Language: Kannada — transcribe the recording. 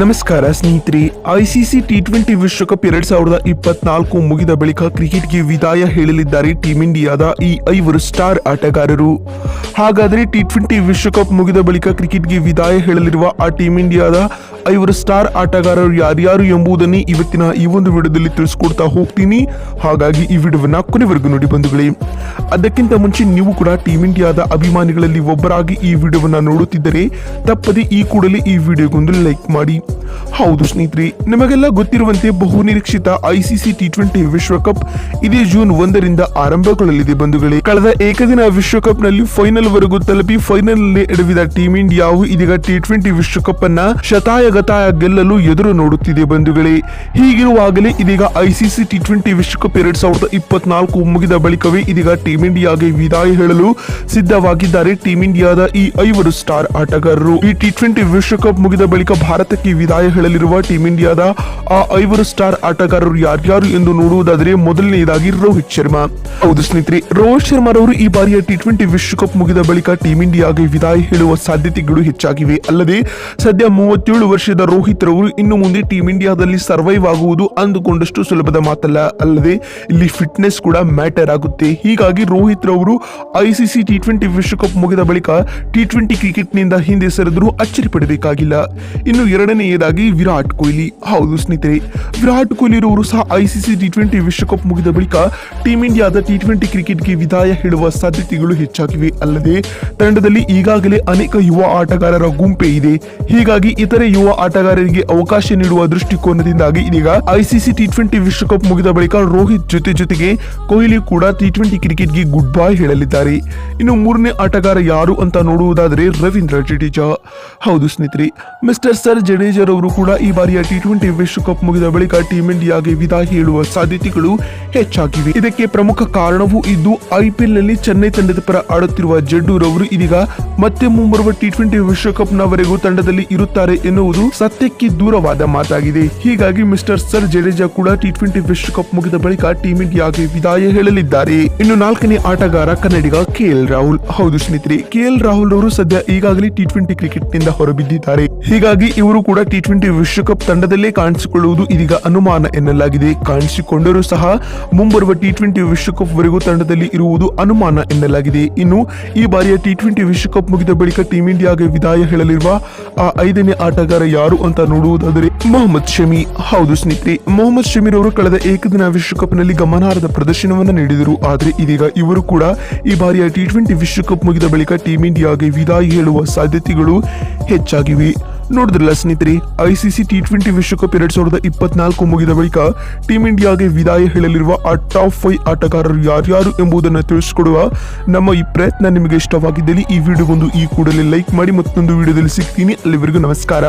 ನಮಸ್ಕಾರ, ಸ್ನೇಹಿತರೆ. ಐಸಿಸಿ ಟಿ ಟ್ವೆಂಟಿ ವಿಶ್ವಕಪ್ ಎರಡ್ ಸಾವಿರದ ಇಪ್ಪತ್ನಾಲ್ಕು ಮುಗಿದ ಬಳಿಕ ಕ್ರಿಕೆಟ್ಗೆ ವಿದಾಯ ಹೇಳಲಿದ್ದಾರೆ ಟೀಂ ಇಂಡಿಯಾದ ಈ ಐವರು ಸ್ಟಾರ್ ಆಟಗಾರರು. ಹಾಗಾದರೆ ಟಿ ಟ್ವೆಂಟಿ ವಿಶ್ವಕಪ್ ಮುಗಿದ ಬಳಿಕ ಕ್ರಿಕೆಟ್ಗೆ ವಿದಾಯ ಹೇಳಲಿರುವ ಆ ಟೀಂ ಇಂಡಿಯಾದ ಐವರು ಸ್ಟಾರ್ ಆಟಗಾರರು ಯಾರ್ಯಾರು ಎಂಬುದನ್ನೇ ಇವತ್ತಿನ ಈ ಒಂದು ವಿಡಿಯೋದಲ್ಲಿ ತಿಳಿಸ್ಕೊಡ್ತಾ ಹೋಗ್ತೀನಿ. ಹಾಗಾಗಿ ಈ ವಿಡಿಯೋವನ್ನ ಕೊನೆವರೆಗೂ ನೋಡಿ ಬಂಧುಗಳೇ. ಅದಕ್ಕಿಂತ ಮುಂಚೆ ನೀವು ಕೂಡ ಟೀಂ ಇಂಡಿಯಾದ ಅಭಿಮಾನಿಗಳಲ್ಲಿ ಒಬ್ಬರಾಗಿ ಈ ವಿಡಿಯೋವನ್ನು ನೋಡುತ್ತಿದ್ದರೆ ತಪ್ಪದೆ ಈ ಕೂಡಲೇ ಈ ವಿಡಿಯೋಗೊಂದು ಲೈಕ್ ಮಾಡಿ. ಹೌದು ಸ್ನೇಹಿತರೆ, ನಿಮಗೆಲ್ಲ ಗೊತ್ತಿರುವಂತೆ ಬಹು ನಿರೀಕ್ಷಿತ ಐಸಿಸಿ ಟಿ ಟ್ವೆಂಟಿ ವಿಶ್ವಕಪ್ ಇದೇ ಜೂನ್ ಒಂದರಿಂದ ಆರಂಭಗೊಳ್ಳಲಿದೆ ಬಂಧುಗಳೇ. ಕಳೆದ ಏಕದಿನ ವಿಶ್ವಕಪ್ನಲ್ಲಿ ಫೈನಲ್ ವರೆಗೂ ತಲುಪಿ ಫೈನಲ್ನಲ್ಲಿ ಎಡವಿದ ಟೀಂ ಇಂಡಿಯಾವು ಇದೀಗ ಟಿ ಟ್ವೆಂಟಿ ವಿಶ್ವಕಪ್ ಅನ್ನ ಶತಾಯಗತಾಯ ಗೆಲ್ಲಲು ಎದುರು ನೋಡುತ್ತಿದೆ ಬಂಧುಗಳೇ. ಹೀಗಿರುವಾಗಲೇ ಇದೀಗ ಐಸಿಸಿ ಟಿ ಟ್ವೆಂಟಿ ವಿಶ್ವಕಪ್ ಎರಡ್ ಸಾವಿರದ ಇಪ್ಪತ್ನಾಲ್ಕು ಮುಗಿದ ಬಳಿಕವೇ ಇದೀಗ ಟೀಂ ಇಂಡಿಯಾಗೆ ವಿದಾಯ ಹೇಳಲು ಸಿದ್ಧವಾಗಿದ್ದಾರೆ ಟೀಂ ಇಂಡಿಯಾದ ಈ ಐವರು ಸ್ಟಾರ್ ಆಟಗಾರರು. ಈ ಟಿ ಟ್ವೆಂಟಿ ವಿಶ್ವಕಪ್ ಮುಗಿದ ಬಳಿಕ ಭಾರತಕ್ಕೆ ವಿದಾಯ ಹೇಳಲಿರುವ ಟೀಂ ಇಂಡಿಯಾದ ಆ ಐವರು ಸ್ಟಾರ್ ಆಟಗಾರರು ಯಾರ್ಯಾರು ಎಂದು ನೋಡುವುದಾದರೆ ಮೊದಲನೆಯದಾಗಿ ರೋಹಿತ್ ಶರ್ಮಾ. ಹೌದು ಸ್ನೇಹಿತರೆ, ರೋಹಿತ್ ಶರ್ಮಾರವರು ಈ ಬಾರಿಯ ಟಿ ಟ್ವೆಂಟಿ ವಿಶ್ವಕಪ್ ಮುಗಿದ ಬಳಿಕ ಟೀಂ ಇಂಡಿಯಾಗೆ ವಿದಾಯ ಹೇಳುವ ಸಾಧ್ಯತೆಗಳು ಹೆಚ್ಚಾಗಿವೆ. ಅಲ್ಲದೆ, ಸದ್ಯ ಮೂವತ್ತೇಳು ವರ್ಷದ ರೋಹಿತ್ ರವರು ಇನ್ನು ಮುಂದೆ ಟೀಂ ಇಂಡಿಯಾದಲ್ಲಿ ಸರ್ವೈವ್ ಆಗುವುದು ಅಂದುಕೊಂಡಷ್ಟು ಸುಲಭದ ಮಾತಲ್ಲ. ಅಲ್ಲದೆ, ಇಲ್ಲಿ ಫಿಟ್ನೆಸ್ ಕೂಡ ಮ್ಯಾಟರ್ ಆಗುತ್ತೆ. ಹೀಗಾಗಿ ರೋಹಿತ್ ರವರು ಐಸಿಸಿ ಟಿ ಟ್ವೆಂಟಿ ವಿಶ್ವಕಪ್ ಮುಗಿದ ಬಳಿಕ ಟಿ ಟ್ವೆಂಟಿ ಕ್ರಿಕೆಟ್ನಿಂದ ಹಿಂದೆ ಸರಿದರೂ ಅಚ್ಚರಿ ಪಡಬೇಕಾಗಿಲ್ಲ. ಇನ್ನು ಎರಡನೆಯದಾಗಿ ವಿರಾಟ್ ಕೊಹ್ಲಿ. ಹೌದು ಸ್ನೇಹಿತರೆ, ವಿರಾಟ್ ಕೊಹ್ಲಿ ರವರು ಸಹ ಐಸಿಸಿ ಟಿ ಟ್ವೆಂಟಿ ವಿಶ್ವಕಪ್ ಮುಗಿದ ಬಳಿಕ ಟೀಂ ಇಂಡಿಯಾದ ಟಿ ಟ್ವೆಂಟಿ ಕ್ರಿಕೆಟ್ಗೆ ವಿದಾಯ ಹೇಳುವ ಸಾಧ್ಯತೆಗಳು ಹೆಚ್ಚಾಗಿವೆ. ಅಲ್ಲದೆ, ತಂಡದಲ್ಲಿ ಈಗಾಗಲೇ ಅನೇಕ ಯುವ ಆಟಗಾರರ ಗುಂಪೆ ಇದೆ. ಹೀಗಾಗಿ ಇತರೆ ಯುವ ಆಟಗಾರರಿಗೆ ಅವಕಾಶ ನೀಡುವ ದೃಷ್ಟಿಕೋನದಿಂದಾಗಿ ಇದೀಗ ಐಸಿಸಿ ಟಿ ಟ್ವೆಂಟಿ ವಿಶ್ವಕಪ್ ಮುಗಿದ ಬಳಿಕ ರೋಹಿತ್ ಜೊತೆ ಜೊತೆಗೆ ಕೊಹ್ಲಿ ಕೂಡ ಟಿ ಟ್ವೆಂಟಿ ಕ್ರಿಕೆಟ್ಗೆ ಗುಡ್ ಬೈ ಹೇಳಲಿದ್ದಾರೆ. ಇನ್ನು ಮೂರನೇ ಆಟಗಾರ ಯಾರು ಅಂತ ನೋಡುವುದಾದರೆ ರವೀಂದ್ರ ಜಡೇಜಾ. ಹೌದು ಸ್ನೇಹಿತರೆ, ಮಿಸ್ಟರ್ ಸರ್ ಜಡೇಜಾರವರು ಕೂಡ ಈ ಬಾರಿಯ ಟಿ ಟ್ವೆಂಟಿ ವಿಶ್ವಕಪ್ ಮುಗಿದ ಬಳಿಕ ಟೀಂ ಇಂಡಿಯಾಗೆ ವಿದಾಯ ಹೇಳುವ ಸಾಧ್ಯತೆಗಳು ಹೆಚ್ಚಾಗಿವೆ. ಇದಕ್ಕೆ ಪ್ರಮುಖ ಕಾರಣವೂ ಇದ್ದು ಐಪಿಎಲ್ನಲ್ಲಿ ಚೆನ್ನೈ ತಂಡದ ಪರ ಆಡುತ್ತಿರುವ ಜಡ್ಡೂರ್ ಅವರು ಇದೀಗ ಮತ್ತೆ ಮುಂಬರುವ ಟಿ ಟ್ವೆಂಟಿ ವಿಶ್ವಕಪ್ ನವರೆಗೂ ತಂಡದಲ್ಲಿ ಇರುತ್ತಾರೆ ಎನ್ನುವುದು ಸತ್ಯಕ್ಕೆ ದೂರವಾದ ಮಾತಾಗಿದೆ. ಹೀಗಾಗಿ ಮಿಸ್ಟರ್ ಸರ್ ಜಡೇಜಾ ಕೂಡ ಟಿ ಟ್ವೆಂಟಿ ವಿಶ್ವಕಪ್ ಮುಗಿದ ಬಳಿಕ ಟೀಂ ಇಂಡಿಯಾಗೆ ವಿದಾಯ ಹೇಳಲಿದ್ದಾರೆ. ಇನ್ನು ನಾಲ್ಕನೇ ಆಟಗಾರ ಕನ್ನಡಿಗ ಕೆ ಎಲ್ ರಾಹುಲ್. ಹೌದು ಸ್ನೇಹಿತರೆ, ಕೆ ಎಲ್ ರಾಹುಲ್ ಅವರು ಸದ್ಯ ಈಗಾಗಲೇ ಟಿ ಟ್ವೆಂಟಿ ಕ್ರಿಕೆಟ್ನಿಂದ ಹೊರಬಿದ್ದಿದ್ದಾರೆ. ಹೀಗಾಗಿ ಇವರು ಕೂಡ ಟಿ ಟ್ವೆಂಟಿ ವಿಶ್ವಕಪ್ ತಂಡದಲ್ಲೇ ಕಾಣಿಸಿಕೊಳ್ಳುವುದು ಇದೀಗ ಅನುಮಾನ ಎನ್ನಲಾಗಿದೆ. ಕಾಣಿಸಿಕೊಂಡರೂ ಸಹ ಮುಂಬರುವ ಟಿ ಟ್ವೆಂಟಿ ವಿಶ್ವಕಪ್ ವರೆಗೂ ತಂಡದಲ್ಲಿ ಇರುವುದು ಅನುಮಾನ ಎನ್ನಲಾಗಿದೆ. ಇನ್ನು ಈ ಬಾರಿಯ ಟಿ ಟ್ವೆಂಟಿ ವಿಶ್ವಕಪ್ ಮುಗಿದ ಬಳಿಕ ಟೀಂ ಇಂಡಿಯಾಗೆ ವಿದಾಯ ಹೇಳಲಿರುವ ಆ ಐದನೇ ಆಟಗಾರ ಯಾರು ಅಂತ ನೋಡುವುದಾದರೆ ಮೊಹಮ್ಮದ್ ಶಮಿ. ಹೌದು ಸ್ನೇಹಿತರೆ, ಮೊಹಮ್ಮದ್ ಶಮೀರ್ ಅವರು ಕಳೆದ ಏಕದಿನ ವಿಶ್ವಕಪ್ನಲ್ಲಿ ಗಮನಾರ್ಹದ ಪ್ರದರ್ಶನವನ್ನು ನೀಡಿದರು. ಆದರೆ ಇದೀಗ ಇವರು ಕೂಡ ಈ ಬಾರಿಯ ಟಿ ಟ್ವೆಂಟಿ ವಿಶ್ವಕಪ್ ಮುಗಿದ ಬಳಿಕ ಟೀಂ ಇಂಡಿಯಾಗೆ ವಿದಾಯ ಹೇಳುವ ಸಾಧ್ಯತೆಗಳು ಹೆಚ್ಚಾಗಿವೆ. ನೋಡಿದ್ರಲ್ಲ ಸ್ನೇಹಿತರೆ ಐಸಿಸಿ ಟಿ ಟ್ವೆಂಟಿ ವಿಶ್ವಕಪ್ ಎರಡ್ ಸಾವಿರದ ಇಪ್ಪತ್ನಾಲ್ಕು ಮುಗಿದ ಬಳಿಕ ಟೀಂ ಇಂಡಿಯಾಗೆ ವಿದಾಯ ಹೇಳಲಿರುವ ಆ ಟಾಪ್ ಫೈವ್ ಆಟಗಾರರು ಯಾರ್ಯಾರು ಎಂಬುದನ್ನು ತಿಳಿಸಿಕೊಡುವ ನಮ್ಮ ಈ ಪ್ರಯತ್ನ ನಿಮಗೆ ಇಷ್ಟವಾಗಿದ್ದಲ್ಲಿ ಈ ವಿಡಿಯೋಗೊಂದು ಈ ಕೂಡಲೇ ಲೈಕ್ ಮಾಡಿ ಮತ್ತೊಂದು ವಿಡಿಯೋದಲ್ಲಿ ಸಿಗ್ತೀನಿ. ಅಲ್ಲಿವರೆಗೂ ನಮಸ್ಕಾರ.